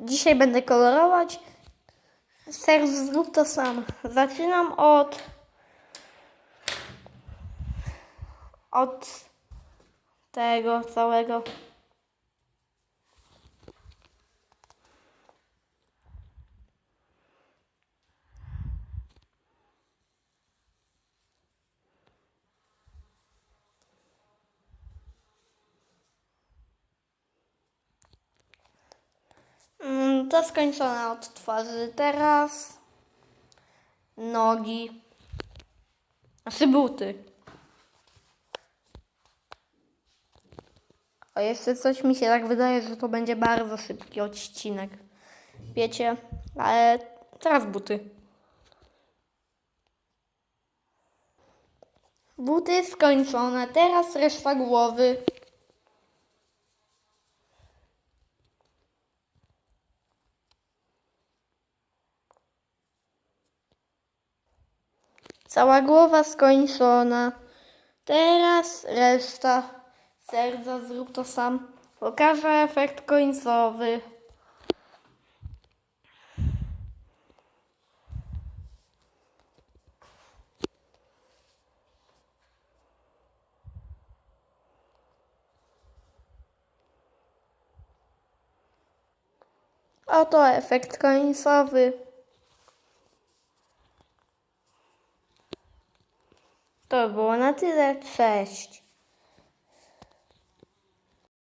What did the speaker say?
Dzisiaj będę kolorować. Serw zrób to sam. Zaczynam od od tego całego. To skończone od twarzy. Teraz nogi. Znaczy buty. A jeszcze coś mi się tak wydaje, że to będzie bardzo szybki odcinek. Wiecie, ale teraz buty. Buty skończone, teraz reszta głowy. Cała głowa skończona. Teraz reszta serca. Zrób to sam. Pokażę efekt końcowy. Oto efekt końcowy. To było na tyle. Cześć.